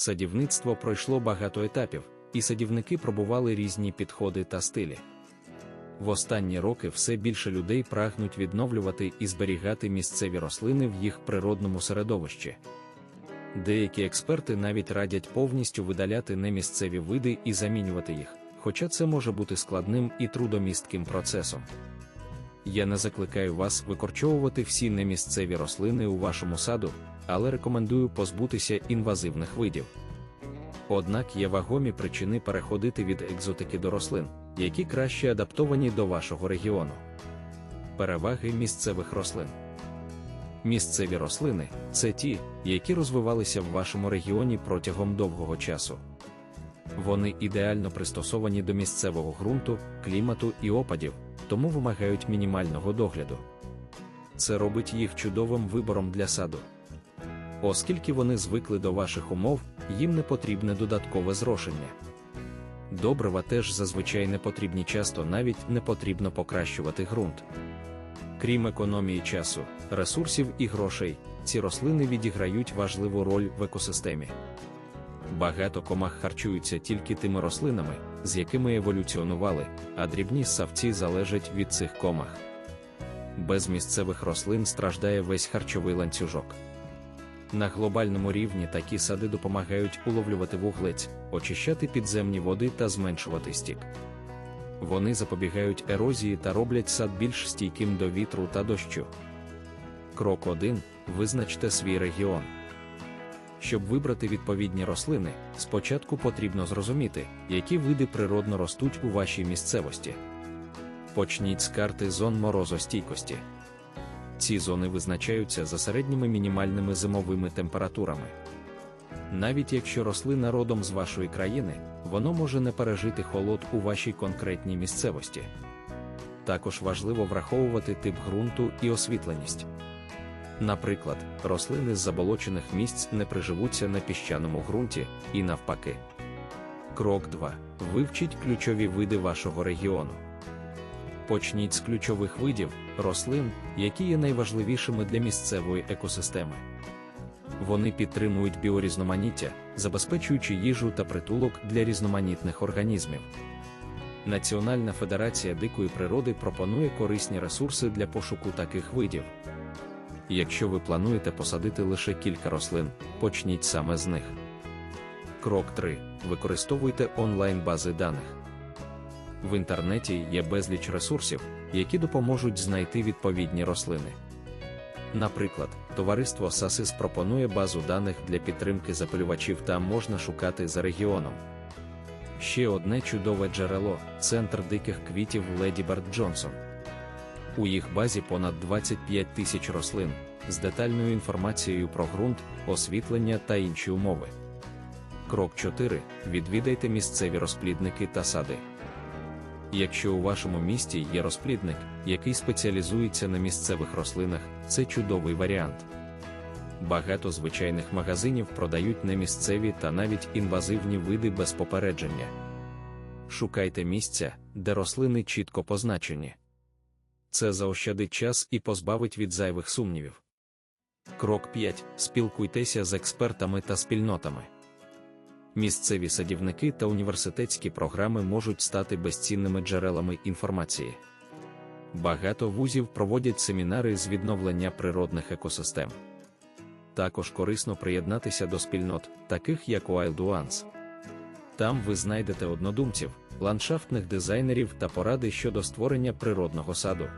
Садівництво пройшло багато етапів, і садівники пробували різні підходи та стилі. В останні роки все більше людей прагнуть відновлювати і зберігати місцеві рослини в їх природному середовищі. Деякі експерти навіть радять повністю видаляти немісцеві види і замінювати їх, хоча це може бути складним і трудомістким процесом. Я не закликаю вас викорчовувати всі немісцеві рослини у вашому саду, але рекомендую позбутися інвазивних видів. Однак є вагомі причини переходити від екзотики до рослин, які краще адаптовані до вашого регіону. Переваги місцевих рослин. Місцеві рослини це ті, які розвивалися в вашому регіоні протягом довгого часу. Вони ідеально пристосовані до місцевого ґрунту, клімату і опадів, тому вимагають мінімального догляду. Це робить їх чудовим вибором для саду. Оскільки вони звикли до ваших умов, їм не потрібне додаткове зрошення. Добрива теж зазвичай не потрібні часто навіть не потрібно покращувати ґрунт. Крім економії часу, ресурсів і грошей, ці рослини відіграють важливу роль в екосистемі. Багато комах харчуються тільки тими рослинами, з якими еволюціонували, а дрібні ссавці залежать від цих комах. Без місцевих рослин страждає весь харчовий ланцюжок. На глобальному рівні такі сади допомагають уловлювати вуглець, очищати підземні води та зменшувати стік. Вони запобігають ерозії та роблять сад більш стійким до вітру та дощу. Крок 1. Визначте свій регіон. Щоб вибрати відповідні рослини, спочатку потрібно зрозуміти, які види природно ростуть у вашій місцевості. Почніть з карти зон морозостійкості. Ці зони визначаються за середніми мінімальними зимовими температурами. Навіть якщо рослина родом з вашої країни, воно може не пережити холод у вашій конкретній місцевості. Також важливо враховувати тип ґрунту і освітленість. Наприклад, рослини з заболочених місць не приживуться на піщаному ґрунті і навпаки. Крок 2. Вивчіть ключові види вашого регіону. Почніть з ключових видів рослин, які є найважливішими для місцевої екосистеми. Вони підтримують біорізноманіття, забезпечуючи їжу та притулок для різноманітних організмів. Національна федерація дикої природи пропонує корисні ресурси для пошуку таких видів. Якщо ви плануєте посадити лише кілька рослин, почніть саме з них. Крок 3. Використовуйте онлайн-бази даних. В інтернеті є безліч ресурсів, які допоможуть знайти відповідні рослини. Наприклад, товариство САСИС пропонує базу даних для підтримки запилювачів та можна шукати за регіоном. Ще одне чудове джерело центр диких квітів Леді Бард Джонсон. У їх базі понад 25 тисяч рослин з детальною інформацією про ґрунт, освітлення та інші умови. Крок 4. Відвідайте місцеві розплідники та сади. Якщо у вашому місті є розплідник, який спеціалізується на місцевих рослинах, це чудовий варіант. Багато звичайних магазинів продають немісцеві та навіть інвазивні види без попередження. Шукайте місця, де рослини чітко позначені. Це заощадить час і позбавить від зайвих сумнівів. Крок 5. Спілкуйтеся з експертами та спільнотами. Місцеві садівники та університетські програми можуть стати безцінними джерелами інформації. Багато вузів проводять семінари з відновлення природних екосистем. Також корисно приєднатися до спільнот, таких як Wild Ones. Там ви знайдете однодумців, ландшафтних дизайнерів та поради щодо створення природного саду.